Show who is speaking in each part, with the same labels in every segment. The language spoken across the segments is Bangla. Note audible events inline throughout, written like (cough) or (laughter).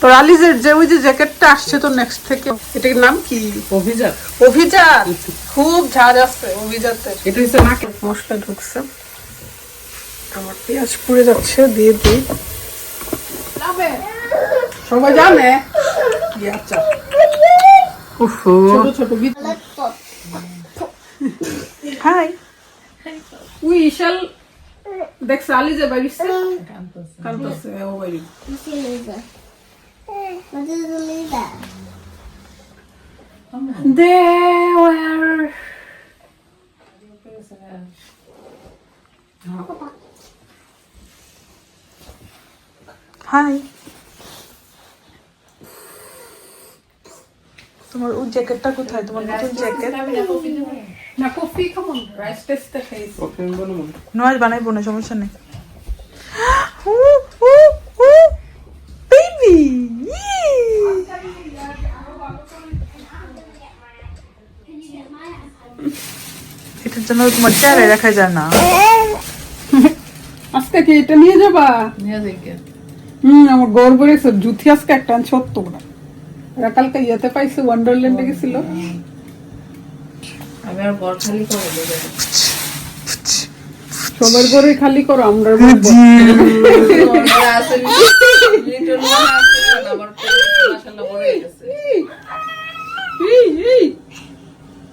Speaker 1: তো আলিজের যে ওই যে জ্যাকেটটা আসছে তো নেক্সট থেকে এটার নাম কি?
Speaker 2: অভিজাত।
Speaker 1: অভিজাত? খুব ঝাঁজ আছে অভিজাতে
Speaker 2: এটা হচ্ছে নাকে।
Speaker 1: মশলা ঢুকছে। আমার পেঁয়াজ পুড়ে যাচ্ছে দিয়ে দিই। সবাই জানে? কি আচার
Speaker 2: উফু।
Speaker 1: ছোট ছোট হাই। উই ইশাল দেখছ আলি যে বাইরিছে কান্তছে ও বাইরি।
Speaker 3: What's your laser? What is the laser?
Speaker 1: There were hi তোমার ওই জ্যাকেটটা কোথায় তোমার নতুন জ্যাকেট না কফি কেমন রাইস টেস্টটা খাইছি নয় বানাইবো না সমস্যা নেই। এটার জন্য তোমার চেহারা দেখা যায় না। আজকে কি এটা নিয়ে যাবা?
Speaker 2: নিয়ে
Speaker 1: হুম আমার গর্ব রেছে জুথি আজকে একটা আনছে তোমরা এরা কালকে ইয়েতে পাইছে ওয়ান্ডারল্যান্ডে গেছিল।
Speaker 2: খালি করে দেবো
Speaker 1: সবার ঘরে খালি করো আমরা
Speaker 2: আছে লিটল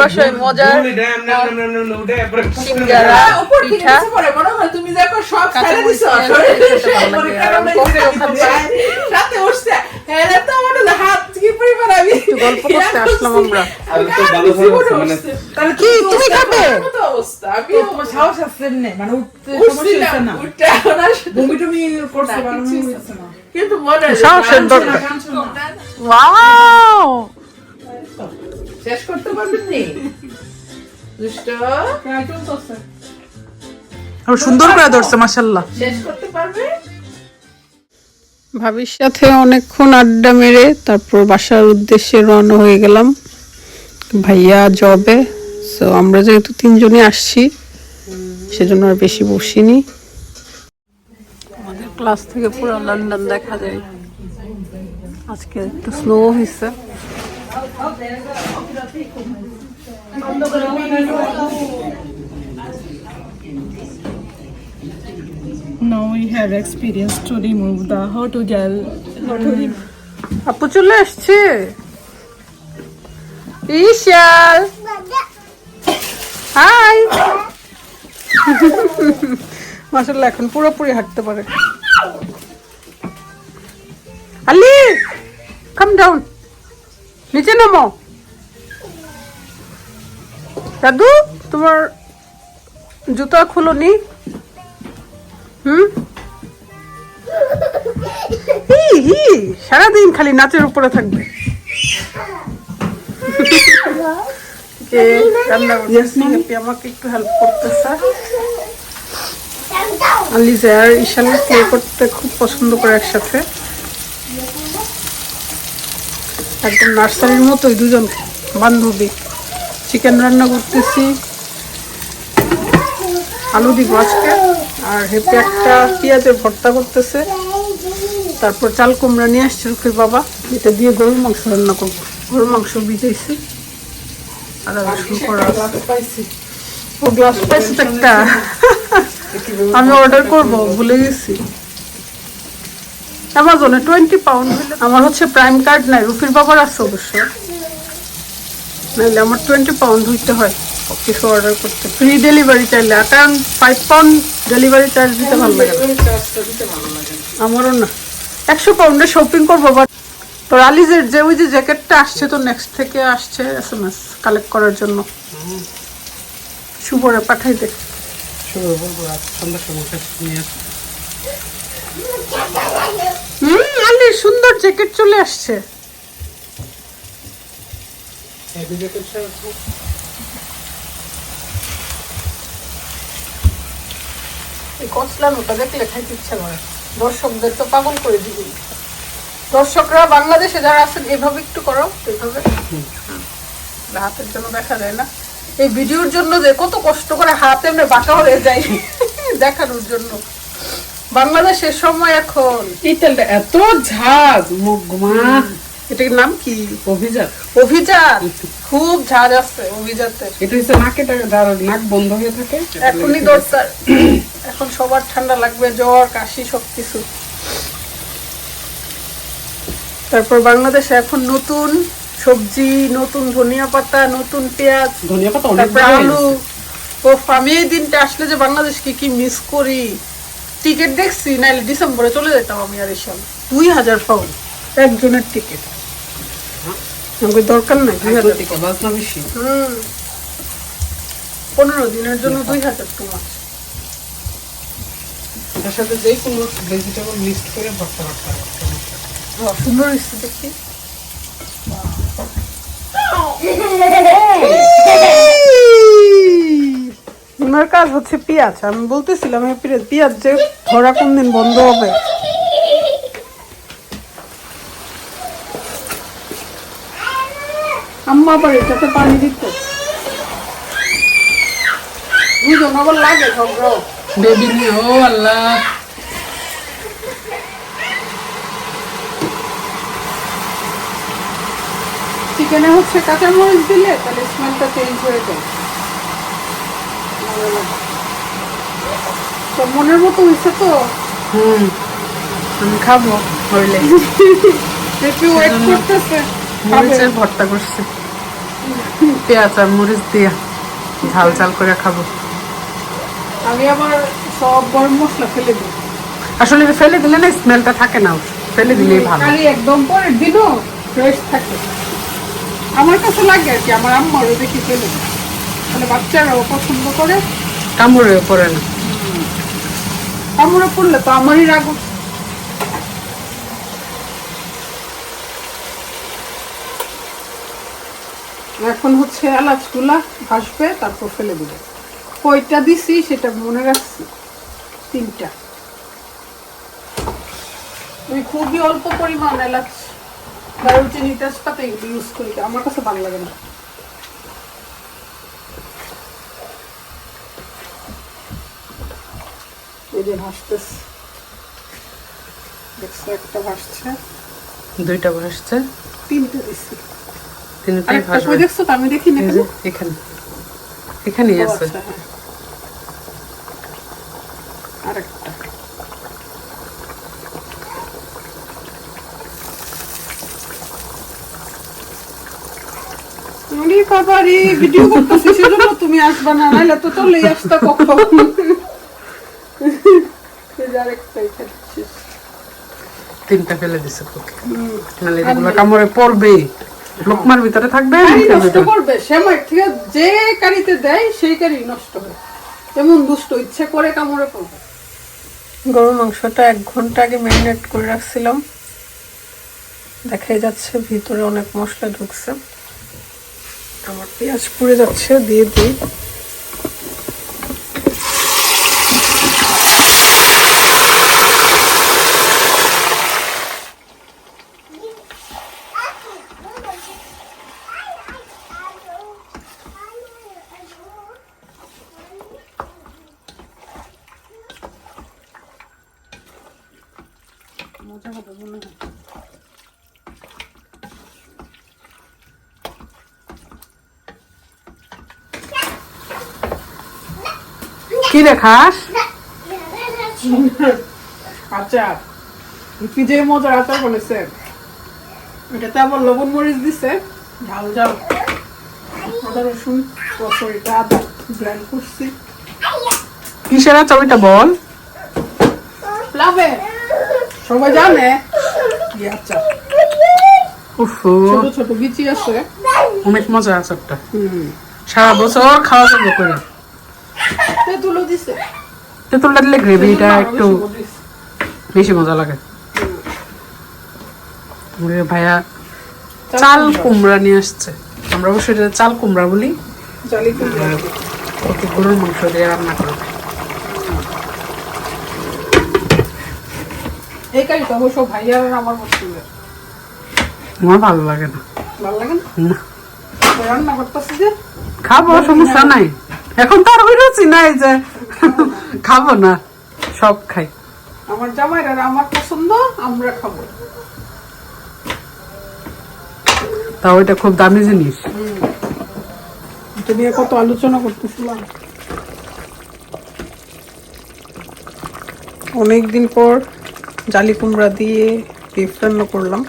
Speaker 1: বাসায় মজার পিঠা
Speaker 2: তুমি দেখো সব
Speaker 1: গল্প করতে আসলাম আমরা। কি তুমি খাবে
Speaker 2: সাহস মানে উঠতে সমস্যা হচ্ছে না। বমি টমি করছে বানানো হচ্ছে না। কিন্তু মনে
Speaker 1: সাহসের দরকার। ওয়াও
Speaker 2: শেষ করতে পারবেন নি দুষ্ট।
Speaker 1: আর সুন্দর করে ধরছে মাশাল্লাহ
Speaker 2: শেষ করতে পারবে?
Speaker 1: ভাবির সাথে অনেকক্ষণ আড্ডা মেরে তারপর বাসার উদ্দেশ্যে রওনা হয়ে গেলাম ভাইয়া জবে সো আমরা যেহেতু তিনজনই আসছি সেজন্য আর বেশি বসিনি। আমাদের ক্লাস থেকে পুরো লন্ডন দেখা যায়। আজকে একটু স্নো হয়েছে
Speaker 4: Now we have experience to remove the hot gel. Hot remove.
Speaker 1: আপু চলে আসছে ইশাল হাই মাসাল্লাহ এখন পুরোপুরি হাঁটতে পারে আলি কাম ডাউন নিচে নামো। দাদু তোমার জুতা খুলো নি। হুম? হি হি সারাদিন খালি নাচের উপরে থাকবে। আমাকে একটু হেল্প করতেছে। আলিজা আর ঈশান প্লে করতে খুব পছন্দ করে একসাথে। একদম নার্সারির মতোই দুজন বান্ধবী। চিকেন রান্না করতেছি। আলু দিব আজকে। আর হেপি একটা পেঁয়াজের ভর্তা করতেছে। তারপর চাল কুমড়া নিয়ে আসছে রুফির বাবা। এটা দিয়ে গরুর মাংস রান্না করব। গরুর মাংস ভিজেছি আদা রসুন করা। ও গ্লাস পাইছে একটা। আমি অর্ডার করব, ভুলে গেছি। অ্যামাজনে টোয়েন্টি পাউন্ড আমার হচ্ছে প্রাইম কার্ড নাই, রুফির বাবার আছে অবশ্য। নাইলে আমার টোয়েন্টি পাউন্ড হইতে হয়, কিছু অর্ডার করতে। ফ্রি ডেলিভারি চাইলে কারণ ফাইভ পাউন্ড ডেলিভারি চার্জ দিতে ভালো লাগে আমারও না। একশো পাউন্ডে শপিং করব বাট তো আলিজের যে ওই যে জ্যাকেটটা আসছে তো নেক্সট থেকে আসছে এস এম এস কালেক্ট করার জন্য। শুভরে পাঠাই দে। সুন্দর জ্যাকেট চলে আসছে। দর্শকদের তো করে দিবি। দর্শকরা বাংলাদেশে যারা আছেন এভাবে একটু করো এভাবে। হাতের জন্য দেখা যায় না। এই ভিডিওর জন্য যে কত কষ্ট করে হাতে বাঁকা হয়ে যায় দেখানোর জন্য। বাংলাদেশের সময় এখন।
Speaker 5: এই তেলটা এত ঝাঁজ মুখ ঘুমা
Speaker 1: এটার নাম কি?
Speaker 5: অভিজাত।
Speaker 1: অভিজাত? খুব ঝাঁজ আছে অভিজাতে
Speaker 5: এটা হচ্ছে নাকে যার নাক বন্ধ হয়ে থাকে।
Speaker 1: এখনই দরকার। এখন সবার ঠান্ডা লাগবে জ্বর কাশি সবকিছু তারপর বাংলাদেশে এখন নতুন সবজি নতুন ধনিয়া পাতা নতুন পেঁয়াজ
Speaker 5: ধনিয়া পাতা অনেক
Speaker 1: আলু। ও আমি এই দিনটা আসলে যে বাংলাদেশকে কি মিস করি। টিকিট দেখছি নাইলে ডিসেম্বরে চলে যেতাম আমি আর এসব দুই হাজার পাউন্ড একজনের টিকিট আমাকে দরকার নাই দুই হাজার। হুম। পনেরো দিনের জন্য দুই হাজার তোমার।
Speaker 5: এটার সাথে যে কোনো ভেজিটেবল মিক্সড করে ভর্তা ভর্তা
Speaker 1: সুন্দর দেখি (laughs) (laughs) ওনার কাজ হচ্ছে পেঁয়াজ। আমি বলতেছিলাম এই পেঁয়াজ যে ধরা কোন দিন বন্ধ হবে? আম্মা আবার এটাতে পানি দিত দুজন আবার লাগে ঝগড়াও।
Speaker 5: বেবি ও আল্লাহ।
Speaker 1: চিকেনে হচ্ছে কাঁচা মরিচ দিলে তাহলে স্মেলটা চেঞ্জ হয়ে যায়। তো মনের মতো হয়েছে তো?
Speaker 5: হুম। আমি খাব হইলে
Speaker 1: একটু ওয়েট করতেছে
Speaker 5: মরিচের ভর্তা করছে। পেঁয়াজ আর মরিচ দিয়া ঝাল ঝাল করে খাব।
Speaker 1: আমি আবার সব গরম মশলা ফেলে দিই
Speaker 5: আসলে ফেলে দিলে না স্মেলটা থাকে না ফেলে দিলেই ভালো।
Speaker 1: একদম পরের দিনও ফ্রেশ থাকে। আমার কাছে লাগে আর কি আমার আম্মারও দেখি ফেলে দিই। মানে বাচ্চারাও পছন্দ করে?
Speaker 5: কামড়ে পড়ে না।
Speaker 1: আমরা পড়লে তো আমারই রাগ এখন হচ্ছে এলাচগুলা ভাসবে তারপর ফেলে দিবে। কয়টা দিছি সেটা মনে রাখছি। তিনটা। আমি খুবই অল্প পরিমাণ এলাচ দারুচিনি তেজপাতা এগুলো ইউজ করি। আমার কাছে ভালো লাগে না। এই যে ভাসতেছে। দেখছ একটা ভাসছে।
Speaker 5: দুইটা ভাসছে।
Speaker 1: তিনটে দিচ্ছি
Speaker 5: তিনটাই ভাসবে।
Speaker 1: দেখছ আমি দেখি না
Speaker 5: এই এখানে? এখানেই আছে।
Speaker 1: আচ্ছা, হ্যাঁ। আরেকটা। বাবারে ভিডিও করতেছি সেজন্য তুমি আসবা না নাহলে তো চলেই আসতা কখন।
Speaker 5: তিনটা ফেলে দিছে তোকে।
Speaker 1: হুম।
Speaker 5: নাহলে এগুলো কামড়ে পড়বে লোকমার ভিতরে থাকবে
Speaker 1: নষ্ট করবে ঠিক যে কারিতে দেয় সেই কারি নষ্ট হয় এমন দুষ্ট ইচ্ছে করে কামড়ে পড়বে। গরুর মাংসটা এক ঘণ্টা আগে ম্যারিনেট করে রাখছিলাম। দেখাই যাচ্ছে ভিতরে অনেক মশলা ঢুকছে। আমার পেঁয়াজ পুড়ে যাচ্ছে দিয়ে দিই। মজা হবে মনে হয়।
Speaker 5: কি রে খাস
Speaker 1: আচার কি যে মজার আচার বলেছে এটাতে আবার লবণ মরিচ দিছে ঝাল ঝাল। আদা রসুন সরিটা আদা ব্লেন্ড করছি।
Speaker 5: কিসের ছবিটা বল?
Speaker 1: প্লাবে সবাই জানে? কি আচার
Speaker 5: উফু।
Speaker 1: ছোট ছোট বিচি আছে।
Speaker 5: অনেক মজা আছে একটা। সারা বছর খাওয়া যাবে করে।
Speaker 1: তেঁতুলও দিছে।
Speaker 5: তেঁতুলটা দিলে গ্রেভিটা একটু
Speaker 1: বেশি মজা
Speaker 5: লাগে। ভাইয়া চাল কুমড়া। নিয়ে আসছে। আমরা অবশ্যই চাল কুমড়া বলি। গরুর মাংস দিয়ে রান্না করবে।
Speaker 1: কাজটা অবশ্য ভাইয়ার আমার
Speaker 5: আমার ভালো লাগে না।
Speaker 1: ভালো লাগে না?
Speaker 5: না।
Speaker 1: রান্না করতেছি যে?
Speaker 5: খাব সমস্যা নাই। এখন তো আর ওই রুচি নাই যে খাব না সব খাই।
Speaker 1: আমার জামাইর আর আমার পছন্দ আমরা খাব।
Speaker 5: তা ওইটা খুব দামি জিনিস।
Speaker 1: নিয়ে কত আলোচনা করতেছিলাম অনেকদিন পর জালি কুমড়া দিয়ে বিফ রান্না করলাম।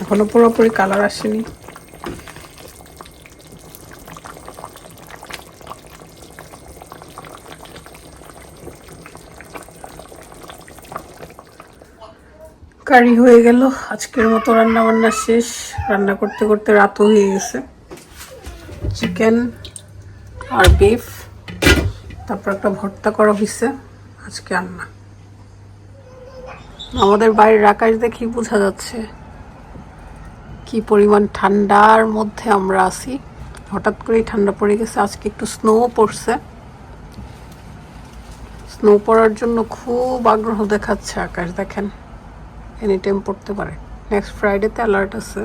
Speaker 1: এখনও পুরোপুরি কালার আসেনি। কারি হয়ে গেল। আজকের মতো রান্না বান্না শেষ। রান্না করতে করতে রাতও হয়ে গেছে। চিকেন আর বিফ তারপর একটা ভর্তা করা হয়েছে আজকে রান্না আমাদের বাড়ির আকাশ দেখি বোঝা যাচ্ছে কি পরিমাণ ঠান্ডার মধ্যে আমরা আছি। হঠাৎ করেই ঠান্ডা পড়ে গেছে, আজকে একটু স্নো পড়ছে। স্নো পড়ার জন্য খুব আগ্রহ দেখাচ্ছে আকাশ, দেখেন। এনি টাইম পড়তে পারে। নেক্সট ফ্রাইডেতে অ্যালার্ট আছে।